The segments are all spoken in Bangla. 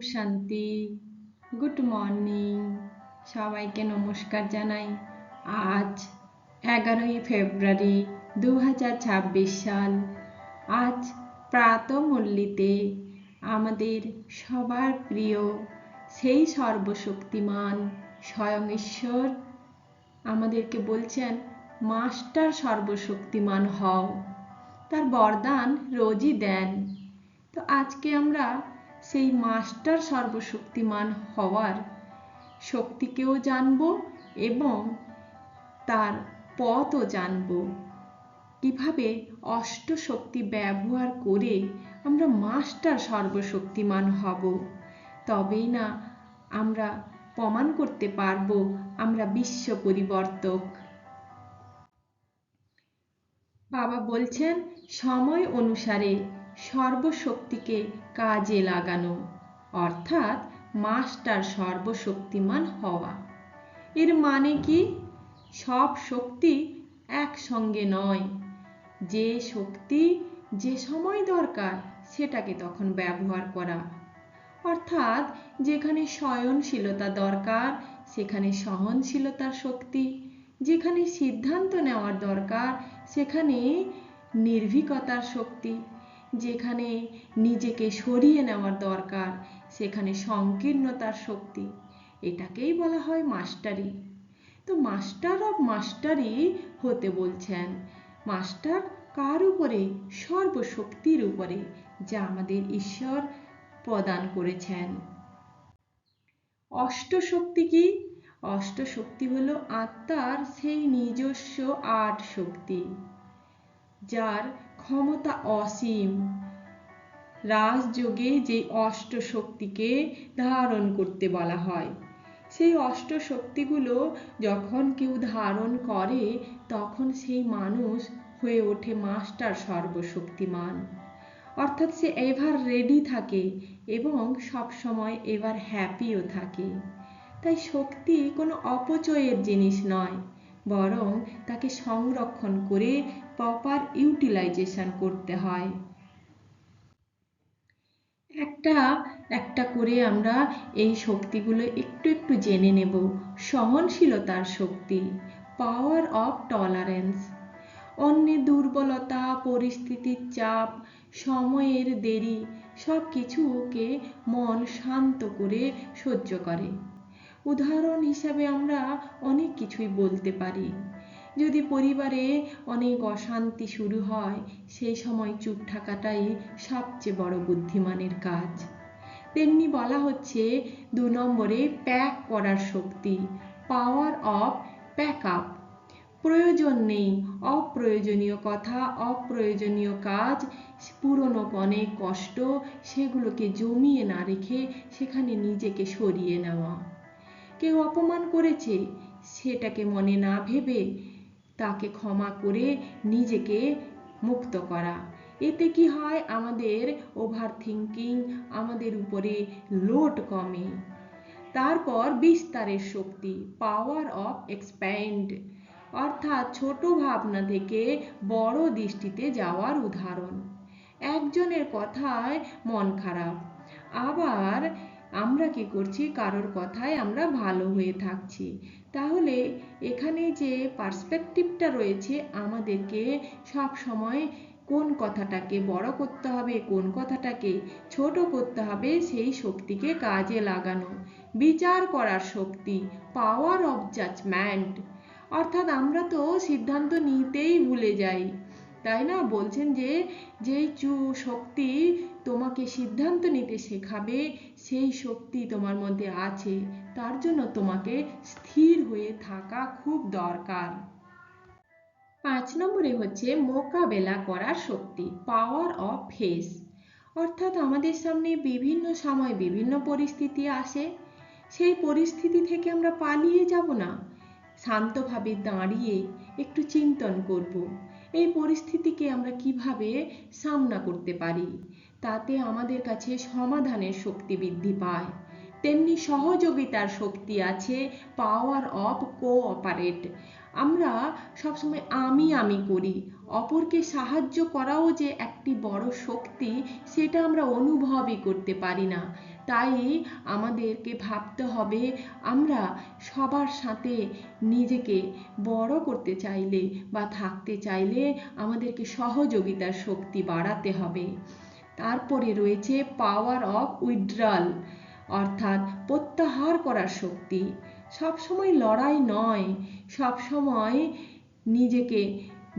শান্তি। গুড মর্নিং সবাইকে নমস্কার জানাই। আজ এগারোই ফেব্রুয়ারি দু হাজার ছাব্বিশ সাল। আজ প্রাতমল্লিতে আমাদের সবার প্রিয়, সেই সর্বশক্তিমান স্বয়ং ঈশ্বর আমাদেরকে বলছেন, মাস্টার সর্বশক্তিমান হও। তার বরদান রোজই দেন। তো আজকে আমরা সেই মাস্টার সর্বশক্তিমান হওয়ার শক্তিকেও জানব এবং তার পথও জানব। কীভাবে অষ্ট শক্তি ব্যবহার করে আমরা মাস্টার সর্বশক্তিমান হব, তবেই না আমরা প্রমাণ করতে পারব আমরা বিশ্ব পরিবর্তক। বাবা বলছেন, সময় অনুসারে সর্বশক্তিকে কাজে লাগানো, অর্থাৎ মাস্টার সর্বশক্তিমান হওয়া। এর মানে কি? সব শক্তি একসঙ্গে নয়। যে শক্তি যে সময় দরকার, সেটাকে তখন ব্যবহার করা। অর্থাৎ যেখানে সয়নশীলতা দরকার, সেখানে সহনশীলতার শক্তি। যেখানে সিদ্ধান্ত নেওয়ার দরকার, সেখানে নির্ভীকতার শক্তি। যেখানে নিজেকে সরিয়ে নেওয়ার দরকার, সেখানে সংকীর্ণতার শক্তি। এটাকেই বলা হয় মাস্টারি। তো মাস্টার অফ মাস্টারি হতে বলছেন, মাস্টার কার উপরে? সর্বশক্তির উপরে, যা আমাদের ঈশ্বর প্রদান করেছেন। অষ্টশক্তি কি? অষ্টশক্তি হলো আত্মার সেই নিজস্ব আট শক্তি। যার ক্ষমতা অসীম। রাজযোগে যে অষ্ট শক্তিকে ধারণ করতে বলা হয়, সেই অষ্ট শক্তিগুলো যখন কেউ ধারণ করে, তখন সেই মানুষ হয়ে ওঠে মাস্টার সর্বশক্তিমান। অর্থাৎ সে এভার রেডি থাকে এবং সব সময় এবার হ্যাপিও থাকে। তাই শক্তি কোনো অপচয়ের জিনিস নয়, বরং তাকে সংরক্ষণ করে প্রপার ইউটিলাইজেশন করতে হয়। একটা একটা করে আমরা এই শক্তিগুলো একটু একটু জেনে নেব। সহনশীলতার শক্তি পাওয়ার অফ টলারেন্স অন্যের দুর্বলতা, পরিস্থিতির চাপ, সময়ের দেরি সব কিছুকে মন শান্ত করে সহ্য করে। উদাহরণ হিসাবে আমরা অনেক কিছুই বলতে পারি। যদি পরিবারে অনেক অশান্তি শুরু হয়, সেই সময় চুপ থাকাটাই সবচেয়ে বড় বুদ্ধিমানের কাজ। তেমনি বলা হচ্ছে, দু নম্বরে প্যাক করার শক্তি পাওয়ার অফ প্যাক আপ প্রয়োজন নেই, অপ্রয়োজনীয় কথা, অপ্রয়োজনীয় কাজ, পুরনো অনেক কষ্ট, সেগুলোকে জমিয়ে না রেখে সেখানে নিজেকে সরিয়ে নেওয়া। কেউ অপমান করেছে, সেটাকে মনে না ভেবে তাকে ক্ষমা করে নিজেকে মুক্ত করা। এতে কি হয়? আমাদের ওভার থিঙ্কিং আমাদের উপরে লোড কমে। তারপর বিস্তারের শক্তি পাওয়ার অফ এক্সপ্যান্ড অর্থাৎ ছোট ভাবনা থেকে বড় দৃষ্টিতে যাওয়ার উদাহরণ। একজনের কথায় মন খারাপ, আবার আমরা কি করছি? কারোর কথায় আমরা ভালো হয়ে থাকছি। তাহলে এখানে যে পার্সপেক্টিভটা রয়েছে, আমাদেরকে সব সময় কোন কথাটাকে বড় করতে হবে, কোন কথাটাকে ছোট করতে হবে, সেই শক্তিকে কাজে লাগানো। বিচার করার শক্তি পাওয়ার অফ জাজমেন্ট অর্থাৎ আমরা তো সিদ্ধান্ত নিতেই ভুলে যাই, তাই না? বলছেন যে, যেই চু, শক্তি তোমাকে সিদ্ধান্ত নিতে শেখাবে, সেই শক্তি তোমার মধ্যে আছে। তার জন্য তোমাকে স্থির হয়ে থাকা খুব দরকার। পাঁচ নম্বরে হচ্ছে মোকাবেলা করার শক্তি পাওয়ার অফ ফেস অর্থাৎ আমাদের সামনে বিভিন্ন সময় বিভিন্ন পরিস্থিতি আসে। সেই পরিস্থিতি থেকে আমরা পালিয়ে যাব না। শান্তভাবে দাঁড়িয়ে একটু চিন্তন করব। এই পরিস্থিতিকে আমরা কীভাবে সামনা করতে পারি? তাতে আমাদের কাছে সমাধানের শক্তি বৃদ্ধি পায়। তেমনি সহযোগিতার শক্তি আছে পাওয়ার অফ কোঅপারেট আমরা সবসময় আমি আমি করি। অপরকে সাহায্য করাও যে একটি বড় শক্তি, সেটা আমরা অনুভবই করতে পারি না। তাই আমাদেরকে ভাবতে হবে, আমরা সবার সাথে নিজেকে বড় করতে চাইলে বা থাকতে চাইলে আমাদেরকে সহযোগিতার শক্তি বাড়াতে হবে। তারপরে রয়েছে পাওয়ার অফ উইথড্রাল অর্থাৎ প্রত্যাহার করার শক্তি। সবসময় লড়াই নয়, সবসময় নিজেকে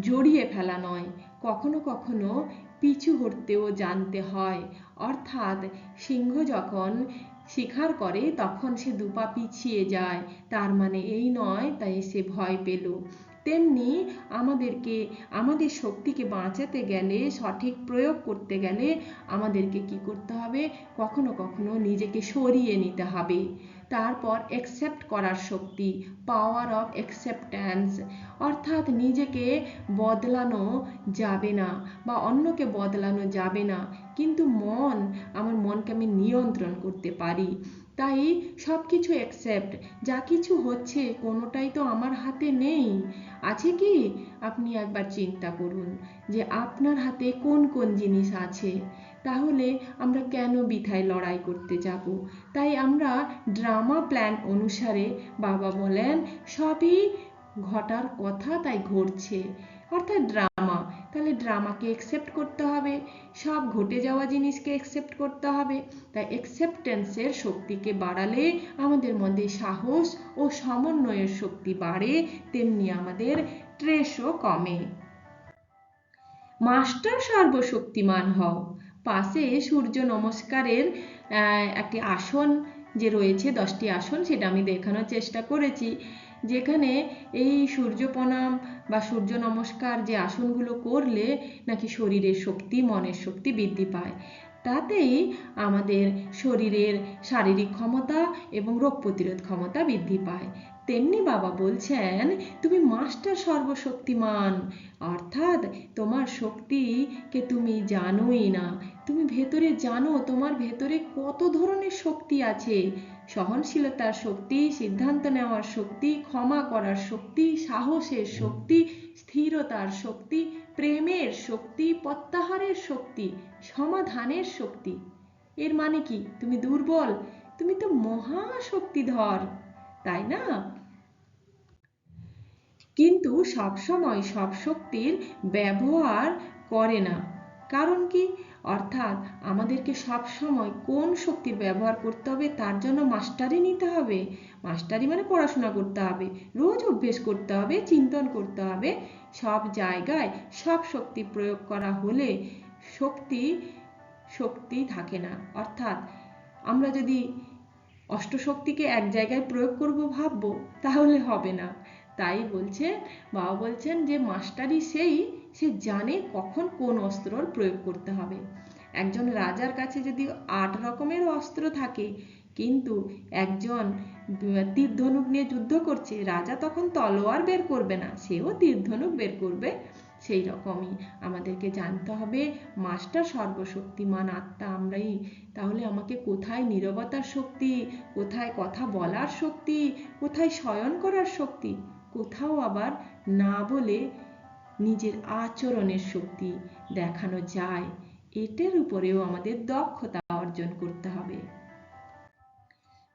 জড়িয়ে ফেলা নয়, কখনো কখনো পিছু হটতেও জানতে হয়। অর্থাৎ সিংহ যখন শিকার করে, তখন সে দুপা পিছিয়ে যায়। তার মানে এই নয়, তাই সে ভয় পেল। তেমনি আমাদেরকে, আমাদের শক্তিকে বাঁচাতে গেলে, সঠিক প্রয়োগ করতে গেলে আমাদেরকে কি করতে হবে? কখনো কখনো নিজেকে সরিয়ে নিতে হবে। তারপর অ্যাকসেপ্ট করার শক্তি পাওয়ার অফ অ্যাকসেপ্ট্যান্স অর্থাৎ নিজেকে বদলানো যাবে না বা অন্যকে বদলানো যাবে না। কিন্তু মন, আমার মনকে আমি নিয়ন্ত্রণ করতে পারি। তাই সব কিছু অ্যাকসেপ্ট যা কিছু হচ্ছে, কোনোটাই তো আমার হাতে নেই। আছে কি? আপনি একবার চিন্তা করুন যে আপনার হাতে কোন কোন জিনিস আছে। তাহলে আমরা কেন বিথায় লড়াই করতে যাব? তাই আমরা ড্রামা প্ল্যান অনুসারে বাবা বলেন, সবই ঘটার কথা তাই ঘটছে। অর্থাৎ ড্রামা। তাহলে ড্রামাকে একসেপ্ট করতে হবে। সব ঘটে যাওয়া জিনিসকে একসেপ্ট করতে হবে। তাই অ্যাকসেপ্টেন্সের শক্তিকে বাড়ালে আমাদের মধ্যে সাহস ও সমন্বয়ের শক্তি বাড়ে, তেমনি আমাদের ট্রেসও কমে। মাস্টার সর্বশক্তিমান হও। পাশে সূর্য নমস্কারের একটি আসন যে রয়েছে, দশটি আসন, সেটা আমি দেখানোর চেষ্টা করেছি। যেখানে এই সূর্য প্রণাম বা সূর্য নমস্কার যে আসনগুলো করলে নাকি শরীরের শক্তি, মনের শক্তি বৃদ্ধি পায়। তাতেই আমাদের শরীরের শারীরিক ক্ষমতা এবং রোগ প্রতিরোধ ক্ষমতা বৃদ্ধি পায়। তেমনি বাবা বলছেন, তুমি মাস্টার সর্বশক্তিমান, অর্থাৎ তোমার শক্তিকে তুমি জানোই না। তুমি ভেতরে জানো তোমার ভেতরে কত ধরনের শক্তি আছে। সহনশীলতার শক্তি, সিদ্ধান্ত নেওয়ার শক্তি, ক্ষমা করার শক্তি, সাহসের শক্তি, স্থিরতার শক্তি, প্রেমের শক্তি, প্রত্যাহারের শক্তি, সমাধানের শক্তি। এর মানে কি? তুমি দুর্বল। তুমি তো মহাশক্তিধর, তাই না? কিন্তু সবসময় সব শক্তির ব্যবহার করে না। কারণ কি? অর্থাৎ আমাদেরকে সব সময় কোন শক্তির ব্যবহার করতে হবে তার জন্য মাস্টারি নিতে হবে। মাস্টারি মানে পড়াশোনা করতে হবে, রোজ অভ্যেস করতে হবে, চিন্তন করতে হবে। সব জায়গায় সব শক্তি প্রয়োগ করা হলে শক্তি শক্তি থাকে না। অর্থাৎ আমরা যদি অষ্টশক্তিকে এক জায়গায় প্রয়োগ করব ভাববো, তাহলে হবে না। তাই বলছে বাবা বলছেন যে মাস্টারি সেই সে জানে কখন কোন অস্ত্রর প্রয়োগ করতে হবে। একজন রাজার কাছে যদি আট রকমের অস্ত্র থাকে, কিন্তু একজন তীর ধনুক নিয়ে যুদ্ধ করছে, রাজা তখন তলোয়ার বের করবে না, সেও তীর ধনুক বের করবে সেই রকমই। আমাদেরকে জানতে হবে, মাস্টার সর্বশক্তিমান আত্মা আমরাই, তাহলে আমাকে কোথায় নীরবতার শক্তি, কোথায় কথা বলার শক্তি, কোথায় শয়ন করার শক্তি, কোথাও আবার না বলে নিজের আচরণের শক্তি দেখানো যায়। এটার উপরেও আমাদের দক্ষতা অর্জন করতে হবে।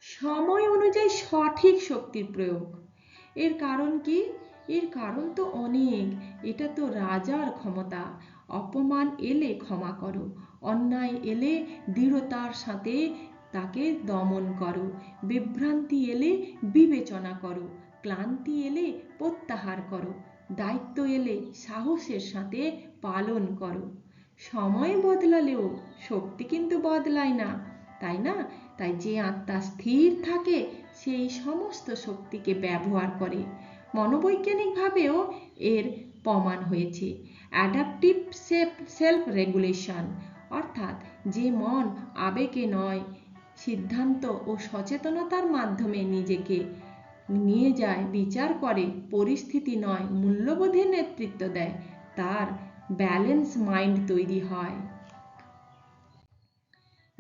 সময় অনুযায়ী সঠিক শক্তির প্রয়োগ। এর কারণ কি? এর কারণ তো অনেক। এটা তো রাজার ক্ষমতা। অপমান এলে ক্ষমা করো, অন্যায় এলে দৃঢ়তার সাথে তাকে দমন করো, বিভ্রান্তি এলে বিবেচনা করো, ক্লান্তি এলে প্রত্যাহার করো দায়িত্ব এলে সাহসের সাথে পালন করো। সময় বদলালেও শক্তি কিন্তু বদলায় না, তাই না? তাই যে আত্মা স্থির থাকে, সেই সমস্ত শক্তিকে ব্যবহার করে। মনোবৈজ্ঞানিকভাবেও এর প্রমাণ হয়েছে। অ্যাডাপটিভ সেফ সেলফ রেগুলেশন অর্থাৎ যে মন আবেগে নয়, সিদ্ধান্ত ও সচেতনতার মাধ্যমে নিজেকে নিয়ে যায়, বিচার করে, পরিস্থিতি নয় মূল্যবোধের নেতৃত্ব দেয়, তার ব্যালেন্স মাইন্ড তৈরি হয়।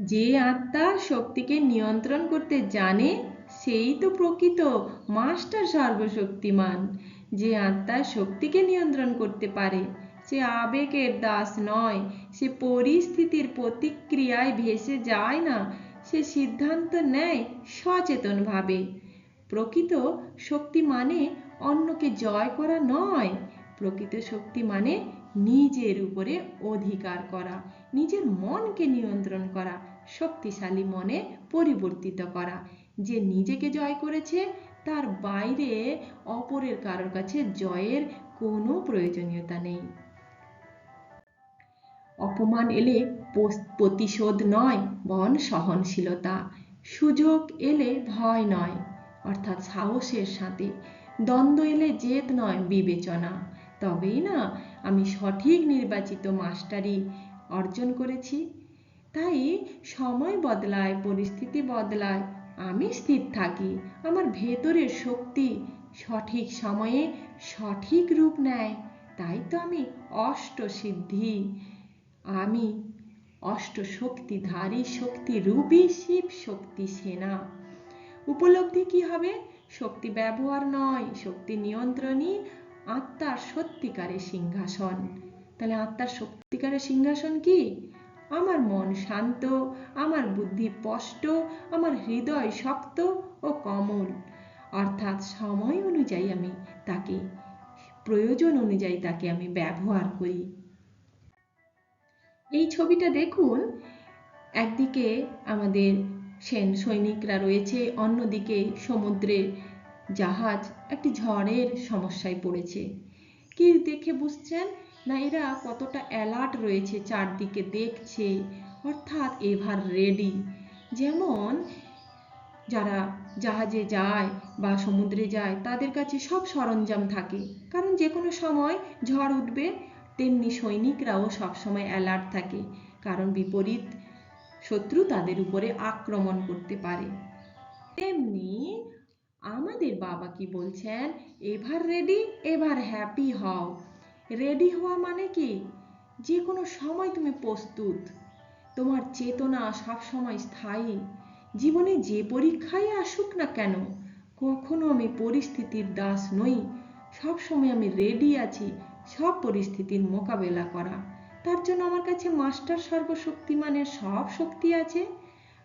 যে আত্মা শক্তিকে নিয়ন্ত্রণ করতে জানে, সেই তো প্রকৃত মাস্টার সর্বশক্তিমান। যে আত্মা শক্তিকে নিয়ন্ত্রণ করতে পারে, সে আবেগের দাস নয়, সে পরিস্থিতির প্রতিক্রিয়ায় ভেসে যায় না, সে সিদ্ধান্ত নেয় সচেতনভাবে। প্রকৃত শক্তি মানে অন্যকে জয় করা নয়। প্রকৃত শক্তি মানে নিজের উপরে অধিকার করা, নিজের মনকে নিয়ন্ত্রণ করা, শক্তিশালী মনে পরিবর্তিত করা। যে নিজেকে জয় করেছে, তার বাইরে অপরের কারোর কাছে জয়ের কোনো প্রয়োজনীয়তা নেই। অপমান এলে প্রতিশোধ নয় বন সহনশীলতা। সুযোগ এলে ভয় নয়। অর্থাৎ সাহসের সাথে। দ্বন্দ্ব এলে জেদ নয় বিবেচনা। তবেই না আমি সঠিক নির্বাচিত মাস্টারি অর্জন করেছি। তাই সময় বদলায়, পরিস্থিতি বদলায়, আমি স্থির থাকি। আমার ভেতরের শক্তি সঠিক সময়ে সঠিক রূপ নেয়। তাই তো আমি অষ্ট সিদ্ধি। আমি অষ্ট শক্তিধারী শক্তি রূপী শিব শক্তি সেনা। উপলব্ধি কি হবে? শক্তি ব্যবহার নয়, শক্তি নিয়ন্ত্রণই আত্মার সত্যিকারের সিংহাসন। তাহলে আত্মার সত্যিকারের সিংহাসন কি? আমার মন শান্ত, আমার বুদ্ধি স্পষ্ট, আমার হৃদয় শক্ত ও কমল। অর্থাৎ সময় অনুযায়ী আমি তাকে, প্রয়োজন অনুযায়ী তাকে আমি ব্যবহার করি। এই ছবিটা দেখুন, একদিকে আমাদের সেন সৈনিকরা রয়েছে অন্যদিকে সমুদ্রে। জাহাজ একটি ঝড়ের সমস্যায় পড়েছে। কি দেখে বুঝছেন? না এরা কতটা অ্যালার্ট রয়েছে চারদিকে দেখছে। অর্থাৎ এভার রেডি। যেমন যারা জাহাজে যায় বা সমুদ্রে যায়, তাদের কাছে সব সরঞ্জাম থাকে। কারণ যে কোনো সময় ঝড় উঠবে, তেমনি সৈনিকরাও সবসময় অ্যালার্ট থাকে। কারণ বিপরীত শত্রু তাদের উপরে আক্রমণ করতে পারে। তেমনি আমাদের বাবা কি বলছেন? এবার রেডি এবার হ্যাপি হও। রেডি হওয়া মানে কি? যে কোনো সময় তুমি প্রস্তুত। তোমার চেতনা সবসময় স্থায়ী। জীবনে যে পরীক্ষায় আসুক না কেন, কখনো আমি পরিস্থিতির দাস নই। সবসময় আমি রেডি আছি সব পরিস্থিতির মোকাবেলা করা। তার জন্য আমার কাছে মাস্টার সর্বশক্তিমানের সব শক্তি আছে।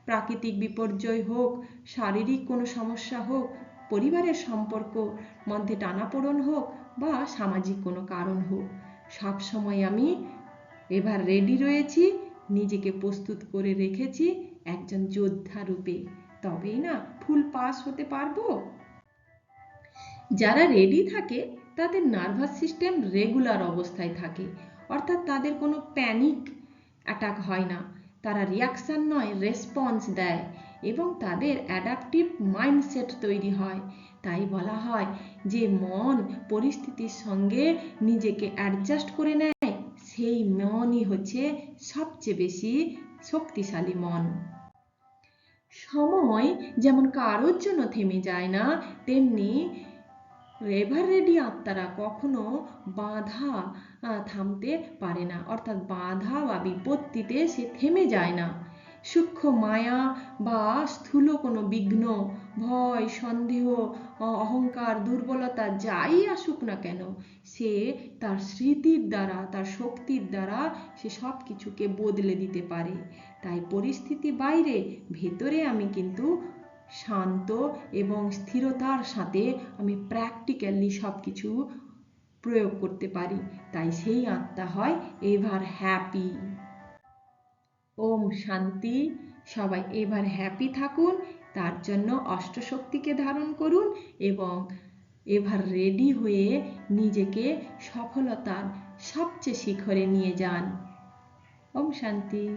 প্রাকৃতিক বিপর্যয় হোক, শারীরিক কোনো সমস্যা হোক, পরিবারের সম্পর্ক, মধ্যে টানাপোড়ন হোক বা সামাজিক কোনো কারণ হোক, সব সময় আমি এবার রেডি রয়েছি, নিজেকে প্রস্তুত করে রেখেছি একজন যোদ্ধা রূপে। তবেই না, ফুল পাস হতে পারব? যারা রেডি থাকে তাদের নার্ভাস সিস্টেম রেগুলার অবস্থায় থাকে। অর্থাৎ তাদের কোনো প্যানিক অ্যাটাক হয় না। তারা রিয়াকশান নয় রেসপন্স দেয় এবং তাদের অ্যাডাপটিভ মাইন্ডসেট তৈরি হয়। তাই বলা হয় যে, মন পরিস্থিতির সঙ্গে নিজেকে অ্যাডজাস্ট করে নেয়। সেই মনই হচ্ছে সবচেয়ে বেশি শক্তিশালী মন। সময় যেমন কারোর জন্য থেমে যায় না, তেমনি রেভার রেডি আত্মারা কখনো বাধা থামতে পারে না। অর্থাৎ বাধা বা বিপত্তিতে সে থেমে যায় না। সূক্ষ্ম মায়া বা স্থূল কোনো বিঘ্ন, ভয়, সন্দেহ অহংকার, দুর্বলতা যাই আসুক না কেন, সে তার স্মৃতির দ্বারা, তার শক্তির দ্বারা সে সব কিছুকে বদলে দিতে পারে। তাই পরিস্থিতি বাইরে, ভেতরে আমি কিন্তু শান্ত এবং স্থিরতার সাথে আমি প্র্যাকটিক্যালি সব কিছু প্রয়োগ করতে পারি। তাই সেই আত্মা হয় এভার হ্যাপি। ওম শান্তি। সবাই এবার হ্যাপি থাকুন, তার জন্য অষ্টশক্তিকে ধারণ করুন এবং এবার রেডি হয়ে নিজেকে সফলতার সবচেয়ে শিখরে নিয়ে যান। ওম শান্তি।